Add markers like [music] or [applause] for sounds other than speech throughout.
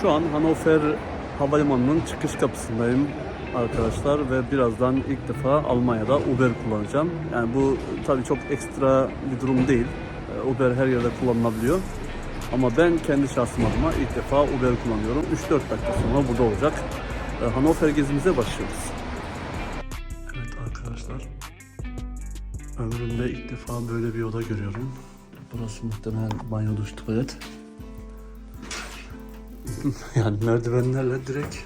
Şu an Hannover Havalimanı'nın çıkış kapısındayım arkadaşlar ve birazdan ilk defa Almanya'da Uber kullanacağım. Yani bu tabii çok ekstra bir durum değil. Ee, Uber her yerde kullanılabiliyor. Ama ben kendi şahsım adıma ilk defa Uber kullanıyorum. 3-4 dakika sonra burada olacak. Ee, Hannover gezimize başlıyoruz. Evet arkadaşlar. Ömrümde ilk defa böyle bir oda görüyorum. Burası muhtemelen banyo duş tuvalet. [laughs] yani merdivenlerle direkt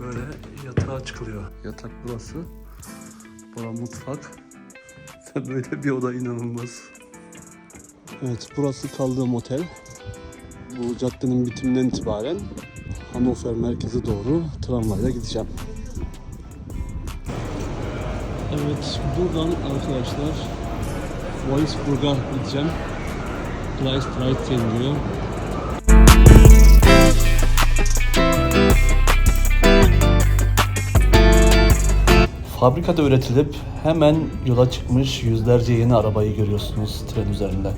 böyle yatağa çıkılıyor. Yatak burası. Bura mutfak. [laughs] Ve böyle bir oda inanılmaz. Evet burası kaldığım otel. Bu caddenin bitiminden itibaren Hannover merkeze doğru tramvayla gideceğim. Evet buradan arkadaşlar Wolfsburg'a gideceğim. Gleis 13 diyor. Fabrikada üretilip hemen yola çıkmış yüzlerce yeni arabayı görüyorsunuz tren üzerinde.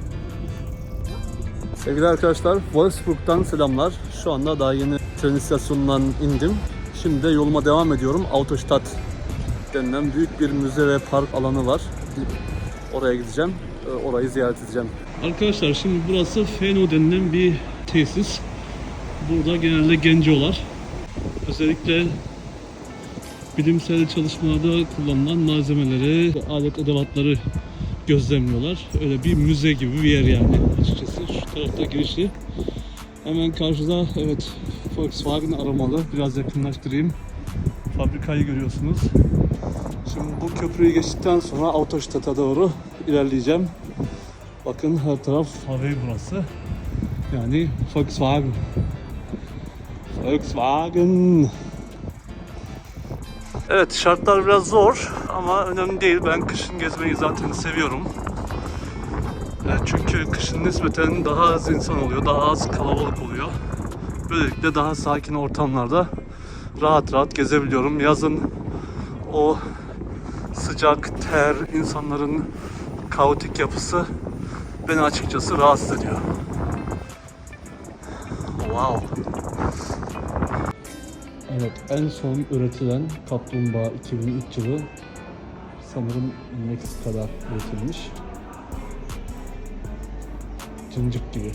Sevgili arkadaşlar, Wolfsburg'dan selamlar. Şu anda daha yeni tren istasyonundan indim. Şimdi de yoluma devam ediyorum. Autostadt denilen büyük bir müze ve park alanı var. Oraya gideceğim. Ee, Orayı ziyaret edeceğim. Arkadaşlar şimdi burası Feno denilen bir tesis. Burada genelde gencolar. Özellikle bilimsel çalışmalarda kullanılan malzemeleri, alet edevatları gözlemliyorlar. Öyle bir müze gibi bir yer yani açıkçası. Şu tarafta girişi. Hemen karşıda evet Volkswagen aramalı. Biraz yakınlaştırayım. Fabrikayı görüyorsunuz. Şimdi bu köprüyü geçtikten sonra Autostadt'a doğru ilerleyeceğim. Bakın her taraf favori burası. Yani Volkswagen. Volkswagen. Evet şartlar biraz zor ama önemli değil. Ben kışın gezmeyi zaten seviyorum. E, Çünkü kışın nispeten daha az insan oluyor, daha az kalabalık oluyor. Böylelikle daha sakin ortamlarda rahat rahat gezebiliyorum. Yazın o sıcak, ter, insanların kaotik yapısı beni açıkçası rahatsız ediyor. Wow. Evet, en son üretilen kaplumbağa 2003 yılı sanırım Meksika'da üretilmiş. Cincik gibi.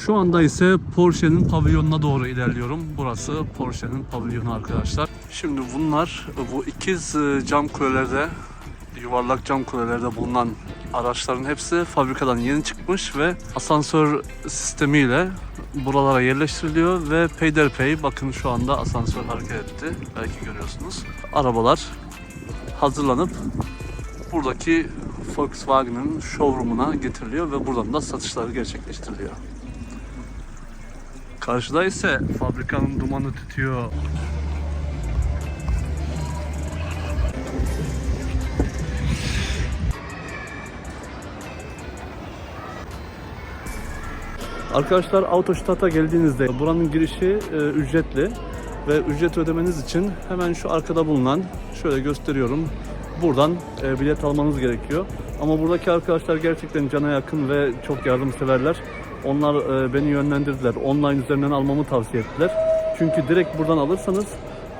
Şu anda ise Porsche'nin pavilyonuna doğru ilerliyorum. Burası Porsche'nin pavilyonu arkadaşlar. Şimdi bunlar bu ikiz e, cam kulelerde, yuvarlak cam kulelerde bulunan araçların hepsi fabrikadan yeni çıkmış ve asansör sistemiyle buralara yerleştiriliyor ve peyderpey bakın şu anda asansör hareket etti. Belki görüyorsunuz. Arabalar hazırlanıp buradaki Volkswagen'ın showroom'una getiriliyor ve buradan da satışları gerçekleştiriliyor. Karşıda ise fabrikanın dumanı tütüyor. Arkadaşlar Autostadt'a geldiğinizde buranın girişi e, ücretli ve ücret ödemeniz için hemen şu arkada bulunan şöyle gösteriyorum. Buradan e, bilet almanız gerekiyor. Ama buradaki arkadaşlar gerçekten cana yakın ve çok yardımseverler. Onlar e, beni yönlendirdiler. Online üzerinden almamı tavsiye ettiler. Çünkü direkt buradan alırsanız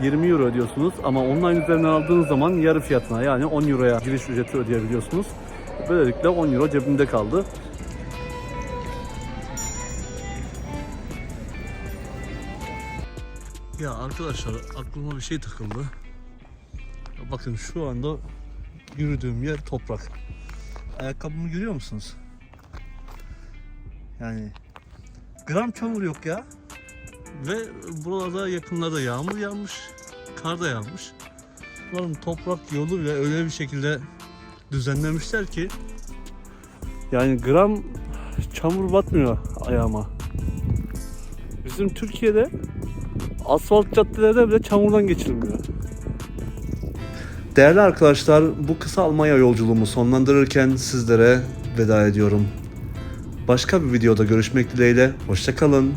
20 euro ödüyorsunuz ama online üzerinden aldığınız zaman yarı fiyatına yani 10 euroya giriş ücreti ödeyebiliyorsunuz. Böylelikle 10 euro cebimde kaldı. Ya arkadaşlar aklıma bir şey takıldı. Bakın şu anda yürüdüğüm yer toprak. Ayakkabımı görüyor musunuz? Yani gram çamur yok ya. Ve buralarda yakınlarda yağmur yağmış, kar da yağmış. Bunların toprak yolu bile öyle bir şekilde düzenlemişler ki yani gram çamur batmıyor ayağıma. Bizim Türkiye'de asfalt caddelerde bile çamurdan geçilmiyor. Değerli arkadaşlar, bu kısa Almanya yolculuğumu sonlandırırken sizlere veda ediyorum. Başka bir videoda görüşmek dileğiyle, hoşçakalın.